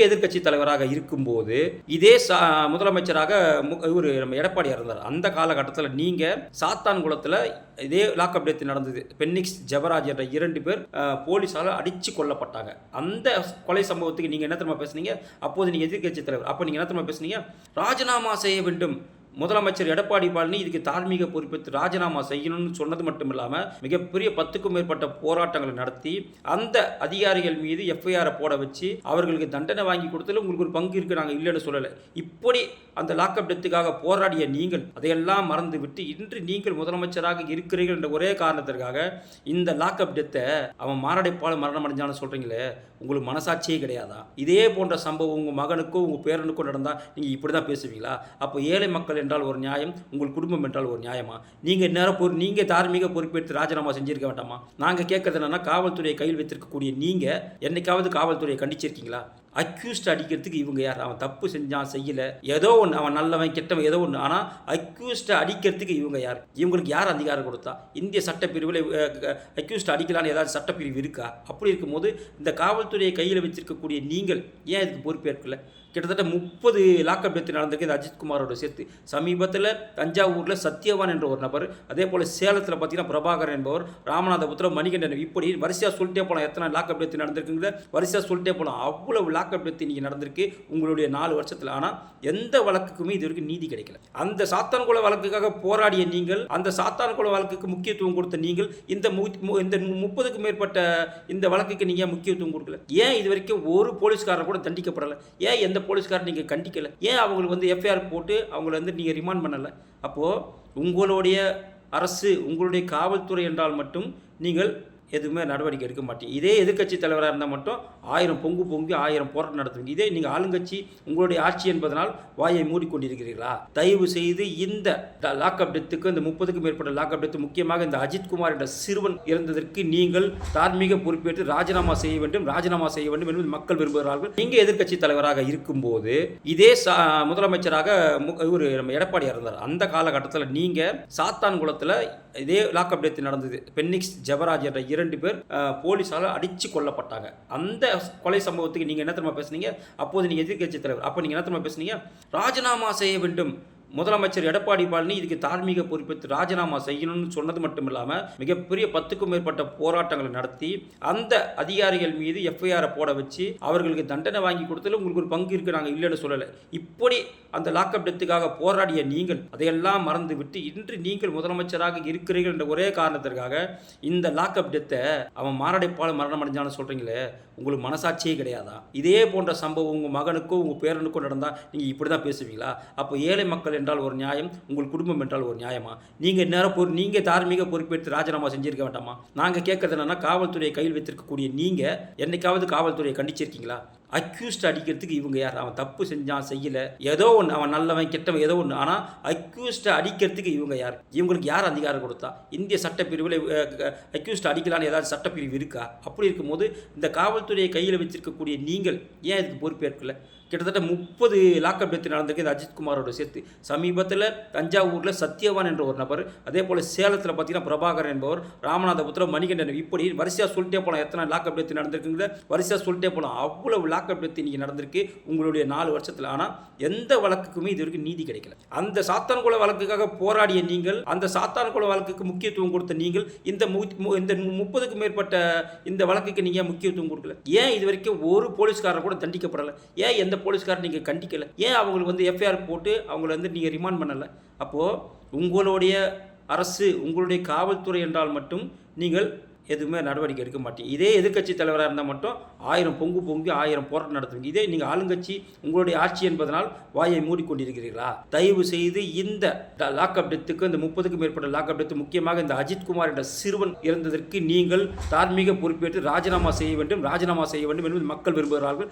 முக்கிய எதிர்க்கட்சி தலைவராக இருக்கும்போது இதே சா- முதலமைச்சராக இவர் நம்ம எடப்பாடியார் இருந்தார். அந்த காலகட்டத்தில் நீங்கள் சாத்தான்குளத்தில் இதே லாக்அப் டெத் நடந்தது. பென்னிக்ஸ் ஜெபராஜ் என்ற இரண்டு பேர் போலீஸால் அடித்து கொல்லப்பட்டாங்க. அந்த கொலை சம்பவத்துக்கு நீங்கள் என்ன திரும்ப பேசுனீங்க? அப்போது நீங்கள் எதிர்க்கட்சி தலைவர். அப்போ நீங்கள் என்ன திரும்ப பேசுனீங்க? ராஜினாமா செய்ய வேண்டும். முதலமைச்சர் எடப்பாடி பழனி இதுக்கு தார்மீக பொறுப்பேற்று ராஜினாமா செய்யணும்னு சொன்னது மட்டும் இல்லாமல் மிகப்பெரிய பத்துக்கும் மேற்பட்ட போராட்டங்களை நடத்தி அந்த அதிகாரிகள் மீது எஃப்ஐஆரை போட வச்சு அவர்களுக்கு தண்டனை வாங்கி கொடுத்ததில் உங்களுக்கு ஒரு பங்கு இருக்கு நாங்கள் இல்லைன்னு சொல்லலை. இப்படி அந்த லாக்அப் டெத்துக்காக போராடிய நீங்கள் அதையெல்லாம் மறந்து விட்டு இன்று நீங்கள் முதலமைச்சராக இருக்கிறீர்கள் என்ற ஒரே காரணத்திற்காக இந்த லாக்அப் டெத்தை அவன் மாரடைப்பால் மரணம் அடைஞ்சான்னு சொல்கிறீங்களே உங்களுக்கு மனசாட்சியே கிடையாதா? இதே போன்ற சம்பவம் உங்கள் மகனுக்கோ உங்கள் பேரனுக்கோ நடந்தால் நீங்கள் இப்படி தான் பேசுவீங்களா? அப்போ ஏழை மக்கள் என்றால் ஒரு நியாயம் உங்கள் குடும்பம் என்றால் ஒரு நியாயமா? நீங்கள் நேரம் பொறு நீங்கள் தார்மீக பொறுப்பேற்று ராஜினாமா செஞ்சிருக்க வேண்டாமா? நாங்கள் கேட்கறது என்னன்னா காவல்துறையை கையில் வைத்திருக்கக்கூடிய நீங்கள் என்னைக்காவது காவல்துறையை கண்டிச்சிருக்கீங்களா? அக்யூஸ்ட் அடிக்கிறதுக்கு இவங்க யார்? அவன் தப்பு செஞ்சான் செய்யலை. ஏதோ ஒன்று அவன் நல்லவன் கெட்டவன் ஏதோ ஒன்று ஆனால் அக்யூஸ்ட்டை அடிக்கிறதுக்கு இவங்க யார்? இவங்களுக்கு யார் அதிகாரம் கொடுத்தா? இந்திய சட்டப்பிரிவில் அக்யூஸ்ட் அடிக்கலான்னு ஏதாவது சட்டப்பிரிவு இருக்கா? அப்படி இருக்கும்போது இந்த காவல்துறையை கையில் வச்சிருக்கக்கூடிய நீங்கள் ஏன் இதுக்கு பொறுப்பேற்கல? கிட்டத்தட்ட முப்பது லாக்அப் டெத்து நடந்திருக்கு இந்த அஜித்குமாரோட சேர்த்து. சமீபத்தில் தஞ்சாவூரில் சத்யவான் என்ற ஒரு நபர் அதே போல் சேலத்தில் பார்த்தீங்கன்னா பிரபாகர் என்பவர் ராமநாதபுரம் மணிகண்டன். இப்படி வரிசையாக சொல்லிட்டே போகலாம் எத்தனை லாக்அப் டெத்து நடந்திருக்குங்கிறத வரிசையாக சொல்லிட்டே போகலாம் அவ்வளவு லாக்அப் டெத் இன்றைக்கி நடந்திருக்கு. உங்களுடைய நாலு வருஷத்தில். ஆனால் எந்த வழக்குக்குமே இது வரைக்கும் நீதி கிடைக்கல. அந்த சாத்தான்குள வழக்குக்காக போராடிய நீங்கள் அந்த சாத்தான்குள வழக்குக்கு முக்கியத்துவம் கொடுத்த நீங்கள் இந்த இந்த முப்பதுக்கும் மேற்பட்ட இந்த வழக்குக்கு நீங்கள் முக்கியத்துவம் கொடுக்கல? ஏன் இது வரைக்கும் ஒரு போலீஸ்காரர் கூட தண்டிக்கப்படலை? ஏன் எந்த போலீஸ்காரர் நீங்கள் கண்டிக்கலை? ஏன் அவங்களுக்கு வந்து எஃப்ஐஆர் போட்டு அவங்கள வந்து நீங்கள் ரிமாண்ட் பண்ணலை? அப்போது உங்களுடைய அரசு உங்களுடைய காவல்துறை என்றால் மட்டும் நீங்கள் எதுவுமே நடவடிக்கை எடுக்க மாட்டீங்க இதே எதிர்கட்சி தலைவராக இருந்தால் மட்டும் ஆயிரம் பொங்கு பொங்கி ஆயிரம் போராட்டம் நடத்துவீங்க. இதே நீங்கள் ஆளுங்கட்சி உங்களுடைய ஆட்சி என்பதனால் வாயை மூடிக்கொண்டிருக்கிறீர்களா? தயவு செய்து இந்த லாக்அப் டெத்துக்கு இந்த முப்பதுக்கும் மேற்பட்ட லாக்அப் டெத்து முக்கியமாக இந்த அஜித்குமார் என்ற சிறுவன் இறந்ததற்கு நீங்கள் தார்மீக பொறுப்பேற்று ராஜினாமா செய்ய வேண்டும் ராஜினாமா செய்ய வேண்டும் என்பது மக்கள் விரும்புகிறார்கள். நீங்கள் எதிர்க்கட்சி தலைவராக இருக்கும்போது இதே சா- முதலமைச்சராக ஒரு நம்ம எடப்பாடியார் இருந்தார். அந்த காலகட்டத்தில் நீங்கள் சாத்தான்குளத்தில் இதே லாக்அப் டெத்து நடந்தது. பென்னிக்ஸ் ஜெபராஜ் என்ற இரண்டு பேர் போலீஸால் அடித்து கொல்லப்பட்டாங்க. அந்த கொலை சம்பவத்துக்கு நீங்கள் என்ன தெரியுமா பேசுனீங்க? அப்போது நீங்கள் எதிர்க்கட்சி தலைவர். அப்போ நீங்கள் என்ன தெரியுமா பேசுனீங்க? ராஜினாமா செய்ய வேண்டும். முதலமைச்சர் எடப்பாடி பழனி இதுக்கு தார்மீக பொறுப்பேற்று ராஜினாமா செய்யணும்னு சொன்னது மட்டும் இல்லாமல் மிகப்பெரிய பத்துக்கும் மேற்பட்ட போராட்டங்களை நடத்தி அந்த அதிகாரிகள் மீது எஃப்ஐஆரை போட வச்சு அவர்களுக்கு தண்டனை வாங்கி கொடுத்ததில் உங்களுக்கு ஒரு பங்கு இருக்குது நாங்கள் இல்லைன்னு சொல்லலை. இப்படி அந்த லாக்அப் டெத்துக்காக போராடிய நீங்கள் அதையெல்லாம் மறந்து விட்டு இன்று நீங்கள் முதலமைச்சராக இருக்கிறீர்கள் என்ற ஒரே காரணத்திற்காக இந்த லாக்அப் டெத்தை அவன் மாரடைப்பால் மரணம் அடைஞ்சான்னு சொல்கிறீங்களே உங்களுக்கு மனசாட்சியே கிடையாதா? இதே போன்ற சம்பவம் உங்கள் மகனுக்கோ உங்கள் பேரனுக்கோ நடந்தால் நீங்கள் இப்படி தான் பேசுவீங்களா? அப்போ ஏழை மக்கள் என்றால் ஒரு நியாயம் உங்கள் குடும்பம் என்றால் ஒரு நியாயமா? நீங்கள் நேரம் பொறு நீங்கள் தார்மீக பொறுப்பேற்று ராஜினாமா செஞ்சிருக்க வேண்டாமா? நாங்கள் கேட்கறது என்னன்னா காவல்துறையை கையில் வைத்திருக்கக்கூடிய நீங்கள் என்னைக்காவது காவல்துறையை கண்டிச்சிருக்கீங்களா? அக்யூஸ்ட் அடிக்கிறதுக்கு இவங்க யார்? அவன் தப்பு செஞ்சான் செய்யலை. ஏதோ ஒன்று அவன் நல்லவன் கெட்டவன் ஏதோ ஒன்று ஆனால் அக்யூஸ்டை அடிக்கிறதுக்கு இவங்க யார்? இவங்களுக்கு யார் அதிகாரம் கொடுத்தா? இந்திய சட்டப்பிரிவில் அக்யூஸ்ட் அடிக்கலான்னு ஏதாவது சட்டப்பிரிவு இருக்கா? அப்படி இருக்கும்போது இந்த காவல்துறையை கையில் வச்சிருக்கக்கூடிய நீங்கள் ஏன் இதுக்கு பொறுப்பேற்கல கிட்டத்தட்ட முப்பது லாக்அப் டெத்து நடந்திருக்கு இந்த அஜித்குமாரோட சேர்த்து. சமீபத்தில் தஞ்சாவூரில் சத்யவான் என்ற ஒரு நபர் அதே போல் சேலத்தில் பார்த்தீங்கன்னா பிரபாகரன் என்பவர் ராமநாதபுரம் மணிகண்டன். இப்படி வரிசையாக சொல்லிட்டே போகலாம் எத்தனை லாக்அப் டெத்து நடந்திருக்குங்கிறத வரிசையாக சொல்லிட்டே போகலாம் அவ்வளவு லாக்அப் இன்றைக்கி நடந்திருக்கு உங்களுடைய நாலு வருஷத்தில். ஆனால் எந்த வழக்குக்குமே இது வரைக்கும் நீதி கிடைக்கல. அந்த சாத்தான்குள வழக்குக்காக போராடிய நீங்கள் அந்த சாத்தான்குள வழக்குக்கு முக்கியத்துவம் கொடுத்த நீங்கள் இந்த இந்த முப்பதுக்கு மேற்பட்ட இந்த வழக்குக்கு நீங்கள் முக்கியத்துவம் கொடுக்கல. ஏன் இது வரைக்கும் ஒரு போலீஸ்காரர் கூட தண்டிக்கப்படலை? ஏன் எந்த போலீஸ்காரர் நீங்கள் கண்டிக்கல? ஏன் அவங்களுக்கு வந்து எஃப்ஐஆர் போட்டு அவங்கள வந்து நீங்கள் ரிமாண்ட் பண்ணலை? அப்போது உங்களுடைய அரசு உங்களுடைய காவல்துறை என்றால் மட்டும் நீங்கள் எதுவுமே நடவடிக்கை எடுக்க மாட்டீங்க. இதே எதிர்க்கட்சி தலைவராக இருந்தால் மட்டும் ஆயிரம் பொங்கு பொங்கி ஆயிரம் போராட்டம் நடத்துவீங்க. இதே நீங்கள் ஆளுங்கட்சி உங்களுடைய ஆட்சி என்பதனால் வாயை மூடிக்கொண்டிருக்கிறீர்களா? தயவு செய்து இந்த லாக்அப் டெத்துக்கு இந்த முப்பதுக்கும் மேற்பட்ட லாக்அப் டெத்து முக்கியமாக இந்த அஜித்குமார் என்ற சிறுவன் இறந்ததற்கு நீங்கள் தார்மீக பொறுப்பேற்று ராஜினாமா செய்ய வேண்டும் ராஜினாமா செய்ய வேண்டும் என்பது மக்கள் விரும்புகிறார்கள்.